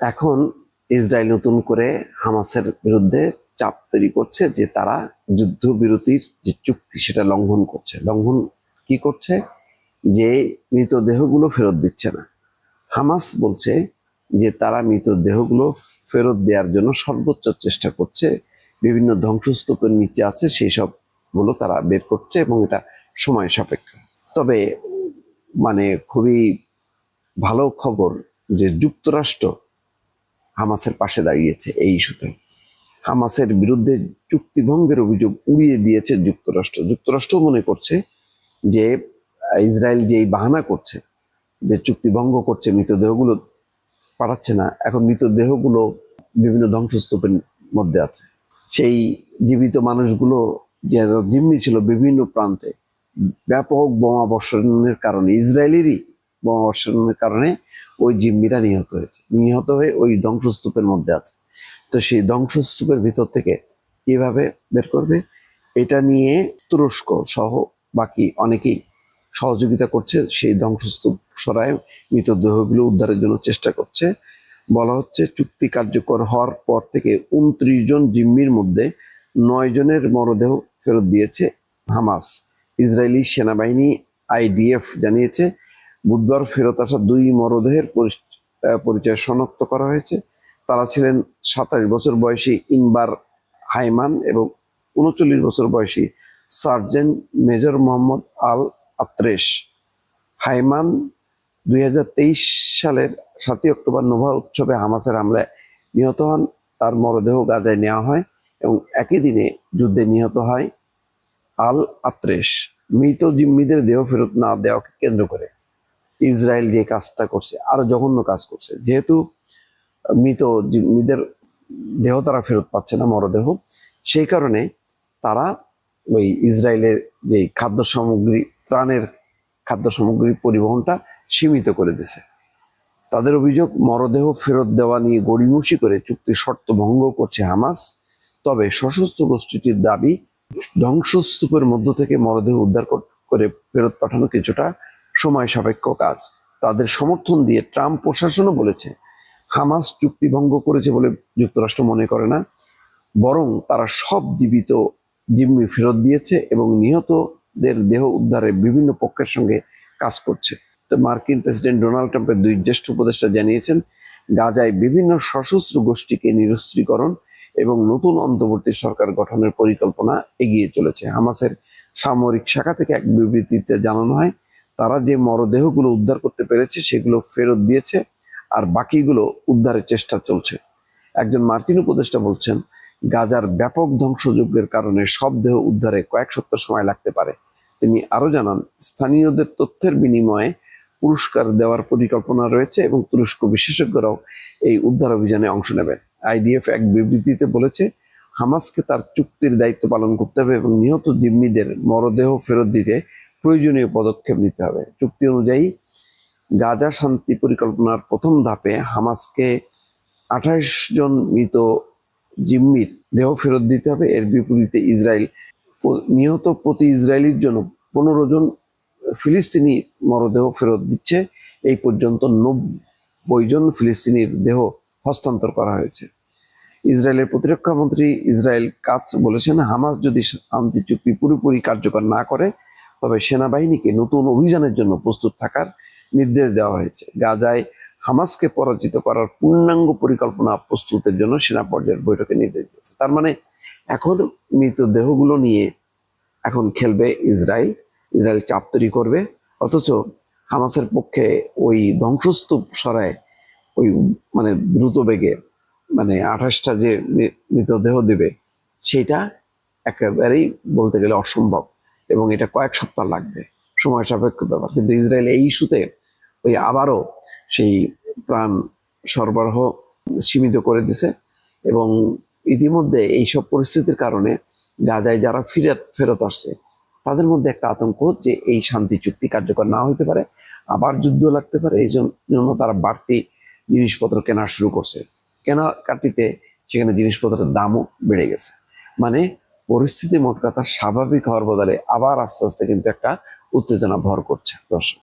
এখন ইসরায়েল নতুন করে হামাসের বিরুদ্ধে চাপ তৈরি করছে যে তারা যুদ্ধবিরতির যে চুক্তি সেটা লঙ্ঘন করছে। লঙ্ঘন কি করছে? যে মৃতদেহগুলো ফেরত দিচ্ছে না। হামাস বলছে যে তারা মৃতদেহগুলো ফেরত দেওয়ার জন্য সর্বোচ্চ চেষ্টা করছে। বিভিন্ন ধ্বংসস্তূপের নিচে আছে, সেই সবগুলো তারা বের করছে এবং এটা সময় সাপেক্ষ। তবে মানে খুবই ভালো খবর যে যুক্তরাষ্ট্র হামাসের পাশে দাঁড়িয়েছে এই ইস্যুতে। হামাসের বিরুদ্ধে চুক্তিভঙ্গের অভিযোগ উড়িয়ে দিয়েছে যুক্তরাষ্ট্র। যুক্তরাষ্ট্র মনে করছে যে, ইসরায়েল যে এই বাহানা করছে, যে চুক্তিভঙ্গ করছে, মৃতদেহগুলো পাঠাচ্ছে না, এখন মৃতদেহগুলো বিভিন্ন ধ্বংসস্তূপের মধ্যে আছে। সেই জীবিত মানুষগুলো যে জিম্মি ছিল বিভিন্ন প্রান্তে, ব্যাপক বোমা বর্ষণের কারণে ইসরায়েলেরই বোমা বর্ষণের কারণে ওই জিম্মিরা নিহত হয়েছে। নিহত হয়ে ওই ধ্বংসস্তূপের মধ্যে আছে। তো সেই ধ্বংসস্তূপের ভিতর থেকে কীভাবে বের করবে? এটা নিয়ে তুরস্ক সহ বাকি অনেকেই সহযোগিতা করছে, সেই ধ্বংসস্তূপ সরায় মৃতদেহগুলো উদ্ধারের জন্য চেষ্টা করছে। বলা হচ্ছে চুক্তি কার্যকর হওয়ার পর থেকে উনত্রিশ জন জিম্মির মধ্যে নয় জনের মরদেহ ফেরত দিয়েছে হামাস। ইসরায়েলি সেনাবাহিনী আইডিএফ জানিয়েছে বুধবার ফেরত আসা দুই মরদেহের পরিচয় শনাক্ত করা হয়েছে। তারা ছিলেন সাতাশ বছর বয়সী ইনবার হাইমান এবং উনচল্লিশ বছর বয়সী sergeant major Mohammad Al Atresh. হাইমান দুই হাজার তেইশ সালের সাতই অক্টোবর নোভা উৎসবে হামাসের হামলায় নিহত হন। তার মরদেহ গাজায় নেওয়া হয় এবং একই দিনে যুদ্ধে নিহত হয় আল আত্রেশ। মৃত জিম্মিদের দেহ ফেরত না দেওয়াকে কেন্দ্র করে। ইসরায়েল যে কাজটা করছে, আরও জঘন্য কাজ করছে। যেহেতু মৃত জিম্মিদের দেহ তারা ফেরত পাচ্ছে না, মরদেহ, সেই কারণে তারা ওই ইসরায়েলের যে খাদ্য সামগ্রী, ত্রাণের খাদ্য সামগ্রীর পরিবহনটা সীমিত করে দিছে তাদের অভিযোগ, মরদেহ ফেরত দেওয়া নিয়ে গড়িমসি করে চুক্তির শর্ত ভঙ্গ করছে হামাস। তবে সশস্ত্র গোষ্ঠীটির দাবি, ধ্বংসস্তূপের মধ্য থেকে মরদেহ উদ্ধার করে ফেরত পাঠানো কিছুটা সময় সাপেক্ষ কাজ। তাদের সমর্থন দিয়ে ট্রাম্প প্রশাসনও বলেছে, হামাস চুক্তি ভঙ্গ করেছে বলে যুক্তরাষ্ট্র মনে করে না। বরং তারা সব জীবিত জিম্মি ফেরত দিয়েছে এবং নিহতদের দেহ উদ্ধারে বিভিন্ন পক্ষের সঙ্গে কাজ করছে। তো মার্কিন প্রেসিডেন্ট ডোনাল্ড ট্রাম্পের দুই জ্যেষ্ঠ উপদেষ্টা জানিয়েছেন, গাজায় বিভিন্ন সশস্ত্র গোষ্ঠীকে নিরস্ত্রীকরণ এবং নতুন অন্তর্বর্তী সরকার গঠনের পরিকল্পনা এগিয়ে চলেছে। হামাসের সামরিক শাখা থেকে এক বিবৃতিতে জানানো হয় তারা যে মরদেহগুলো উদ্ধার করতে পেরেছে, সেগুলো ফেরত দিয়েছে আর বাকিগুলো উদ্ধারের চেষ্টা চলছে। একজন মার্কিন উপদেষ্টা বলছেন, গাজার ব্যাপক ধ্বংসযজ্ঞের কারণে সব দেহ উদ্ধারে কয়েক সপ্তাহ সময় লাগতে পারে। তিনি আরও জানান, স্থানীয়দের তথ্যের বিনিময়ে পুরস্কার দেওয়ার পরিকল্পনা রয়েছে এবং তুরস্ক বিশেষজ্ঞরাও এই উদ্ধার অভিযানে অংশ নেবেন। আইডিএফ এক বিবৃতিতে বলেছে, হামাসকে তার চুক্তির দায়িত্ব পালন করতে হবে এবং নিহত জিম্মিদের মরদেহ ফেরত দিতে প্রয়োজনীয় পদক্ষেপ নিতে হবে। চুক্তি অনুযায়ী গাজা শান্তি পরিকল্পনার প্রথম ধাপে হামাসকে আঠাশ জন মৃত জিম্মির দেহ ফেরত দিতে হবে। এর বিপরীতে ইসরায়েল নিহত প্রতি ইসরায়েলির জন্য পনেরো জন ফিলিস্তিনি মরদেহ ফেরত দিচ্ছে। এই পর্যন্ত নব্বই জন ফিলিস্তিনির দেহ হস্তান্তর করা হয়েছে। ইসরায়েলের প্রতিরক্ষা মন্ত্রী ইসরায়েল কাজ বলেছেন, হামাস যদি শান্তি চুক্তি পুরোপুরি কার্যকর না করে তবে সেনাবাহিনীকে নতুন অভিযানের জন্য প্রস্তুত থাকার নির্দেশ দেওয়া হয়েছে। গাজায় হামাসকে পরাজিত করার পূর্ণাঙ্গ পরিকল্পনা প্রস্তুতের জন্য সেনা পর্যায়ের বৈঠকে নির্দেশ দিয়েছে। তার মানে এখন মৃতদেহগুলো নিয়ে এখন খেলবে ইসরায়েল। ইসরায়েল চাপ তৈরি করবে। অথচ হামাসের পক্ষে ওই ধ্বংসস্তূপ সরায় ওই মানে দ্রুত বেগে মানে আঠাশটা যে মৃতদেহ দেবে, সেটা একেবারেই বলতে গেলে অসম্ভব। এবং এটা কয়েক সপ্তাহ লাগবে। সময় সাপেক্ষ ব্যাপার। কিন্তু ইসরায়েল এই ইস্যুতে ওই আবারও সেই প্রাণ সরবরাহ সীমিত করে দিছে এবং ইতিমধ্যে এইসব পরিস্থিতির কারণে গাজায় যারা ফিরত ফেরত আসছে, তাদের মধ্যে একটা আতঙ্ক যে এই শান্তি চুক্তি কার্যকর না হতে পারে, আবার যুদ্ধ লাগতে পারে, এই জন্য তারা বাড়তি জিনিসপত্র কেনা শুরু করছে। কেনাকাটিতে সেখানে জিনিসপত্রের দামও বেড়ে গেছে। মানে পরিস্থিতি মোট কথা স্বাভাবিক হওয়ার বদলে আবার আস্তে আস্তে কিন্তু একটা উত্তেজনা ভর করছে দর্শক।